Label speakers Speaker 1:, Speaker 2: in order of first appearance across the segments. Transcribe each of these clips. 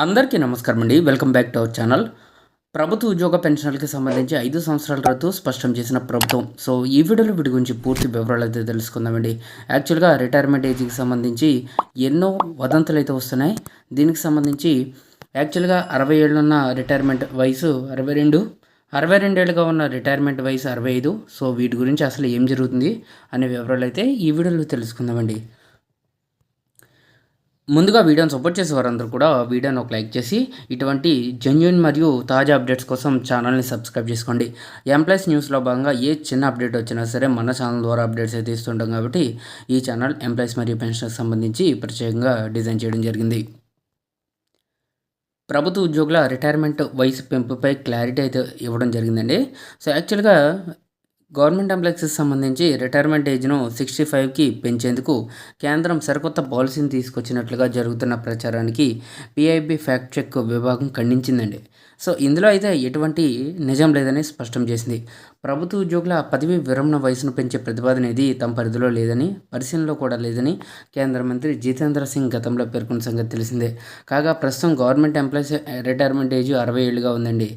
Speaker 1: అందరికీ నమస్కారం అండి. Welcome back to our channel ప్రభుత్వ ఉద్యోగ పెన్షన్లకి సంబంధించి ఐదు సంవత్సరాల రద్దు స్పష్టం చేసిన ప్రభుత్వం. సో ఈ వీడియోలో వీటి గురించి పూర్తి వివరాలు అయితే తెలుసుకుందామండి. యాక్చువల్గా రిటైర్మెంట్ ఏజ్కి సంబంధించి ఎన్నో వదంతులు అయితే వస్తున్నాయి. దీనికి సంబంధించి యాక్చువల్గా అరవై ఏళ్ళున్న రిటైర్మెంట్ వయసు అరవై రెండు. అరవై రెండేళ్ళుగా ఉన్న రిటైర్మెంట్ వయసు అరవై ఐదు. సో వీటి గురించి అసలు ఏం జరుగుతుంది అనే వివరాలు అయితే ఈ వీడియోలో తెలుసుకుందామండి. ముందుగా వీడియోని సపోర్ట్ చేసే వారందరూ కూడా వీడియోని ఒక లైక్ చేసి ఇటువంటి జెన్యున్ మరియు తాజా అప్డేట్స్ కోసం ఛానల్ని సబ్స్క్రైబ్ చేసుకోండి. ఎంప్లాయీస్ న్యూస్లో భాగంగా ఏ చిన్న అప్డేట్ వచ్చినా సరే మన ఛానల్ ద్వారా అప్డేట్స్ అయితే ఇస్తుంటాం కాబట్టి ఈ ఛానల్ ఎంప్లాయీస్ మరియు పెన్షన్కి సంబంధించి ప్రత్యేకంగా డిజైన్ చేయడం జరిగింది. ప్రభుత్వ ఉద్యోగుల రిటైర్మెంట్ వయసు పెంపుపై క్లారిటీ అయితే ఇవ్వడం జరిగిందండి. సో యాక్చువల్గా గవర్నమెంట్ ఎంప్లాయీస్కి సంబంధించి రిటైర్మెంట్ ఏజ్ను సిక్స్టీ ఫైవ్కి పెంచేందుకు కేంద్రం సరికొత్త పాలసీని తీసుకొచ్చినట్లుగా జరుగుతున్న ప్రచారానికి పిఐబి ఫ్యాక్ట్ చెక్ విభాగం ఖండించిందండి. సో ఇందులో అయితే ఎటువంటి నిజం లేదని స్పష్టం చేసింది. ప్రభుత్వ ఉద్యోగుల పదవి విరమణ వయసును పెంచే ప్రతిపాదన ఇది తమ పరిధిలో లేదని పరిశీలనలో కూడా లేదని కేంద్ర మంత్రి జితేంద్ర సింగ్ గతంలో పేర్కొన్న సంగతి తెలిసిందే. కాగా ప్రస్తుతం గవర్నమెంట్ ఎంప్లాయీస్ రిటైర్మెంట్ ఏజ్ అరవై ఏళ్ళుగా ఉందండి.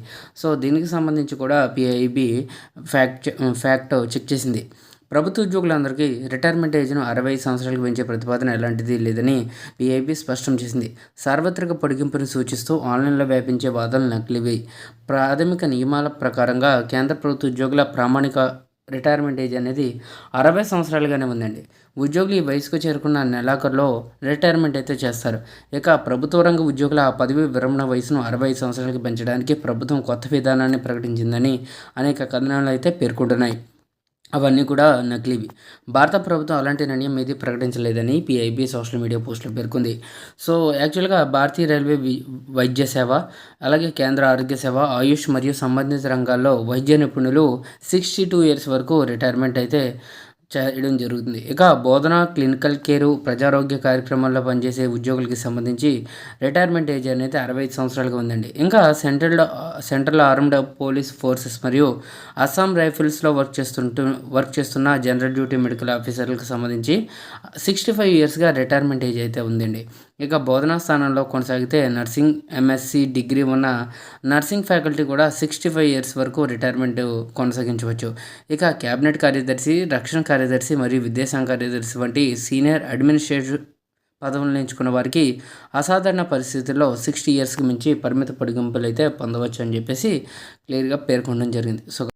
Speaker 1: సో దీనికి సంబంధించి కూడా పిఐబి ఫ్యాక్ట్ ఫ్యాక్ట్ చెక్ చేసింది. ప్రభుత్వ ఉద్యోగులందరికీ రిటైర్మెంట్ ఏజ్ను అరవై సంవత్సరాలకు పెంచే ప్రతిపాదన ఎలాంటిది లేదని పీఐబీ స్పష్టం చేసింది. సార్వత్రిక పొడిగింపును సూచిస్తూ ఆన్లైన్లో వ్యాపించే వాదనలు నకిలివి ప్రాథమిక నియమాల ప్రకారంగా కేంద్ర ప్రభుత్వ ఉద్యోగుల ప్రామాణిక రిటైర్మెంట్ ఏజ్ అనేది అరవై సంవత్సరాలుగానే ఉందండి. ఉద్యోగులు ఈ వయసుకు చేరుకున్న నెలాఖరులో రిటైర్మెంట్ అయితే చేస్తారు. ఇక ప్రభుత్వ రంగ ఉద్యోగుల పదవి విరమణ వయసును అరవై సంవత్సరాలకి పెంచడానికి ప్రభుత్వం కొత్త విధానాన్ని ప్రకటించిందని అనేక కథనాలు అయితే పేర్కొంటున్నాయి. అవన్నీ కూడా నకిలీవి. భారత ప్రభుత్వం అలాంటి నిర్ణయం ఏది ప్రకటించలేదని పిఐబి సోషల్ మీడియా పోస్టులో పేర్కొంది. సో యాక్చువల్గా భారతీయ రైల్వే వైద్య సేవ అలాగే కేంద్ర ఆరోగ్య సేవ ఆయుష్ మరియు సంబంధిత రంగాల్లో వైద్య నిపుణులు సిక్స్టీ టూ ఇయర్స్ వరకు రిటైర్మెంట్ అయితే చేయడం జరుగుతుంది. ఇక బోధన క్లినికల్ కేరు ప్రజారోగ్య కార్యక్రమాల్లో పనిచేసే ఉద్యోగులకి సంబంధించి రిటైర్మెంట్ ఏజ్ అనేది అరవై ఐదు సంవత్సరాలుగా ఉందండి. ఇంకా central central armed police forces మరియు అస్సాం రైఫిల్స్లో వర్క్ చేస్తుంటూ వర్క్ చేస్తున్న జనరల్ డ్యూటీ మెడికల్ ఆఫీసర్లకు సంబంధించి సిక్స్టీ ఫైవ్ ఇయర్స్గా రిటైర్మెంట్ ఏజ్ అయితే ఉందండి. ఇక బోధనా స్థానంలో కొనసాగితే నర్సింగ్ ఎంఎస్సి డిగ్రీ ఉన్న నర్సింగ్ ఫ్యాకల్టీ కూడా సిక్స్టీ ఫైవ్ ఇయర్స్ వరకు రిటైర్మెంట్ కొనసాగించవచ్చు. ఇక క్యాబినెట్ కార్యదర్శి రక్షణ కార్యదర్శి మరియు విదేశాంగ కార్యదర్శి వంటి సీనియర్ అడ్మినిస్ట్రేటివ్ పదవులను ఎంచుకున్న వారికి అసాధారణ పరిస్థితుల్లో సిక్స్టీ ఇయర్స్కి మించి పరిమిత పొడిగింపులు అయితే పొందవచ్చు అని చెప్పేసి క్లియర్గా పేర్కొనడం జరిగింది. సో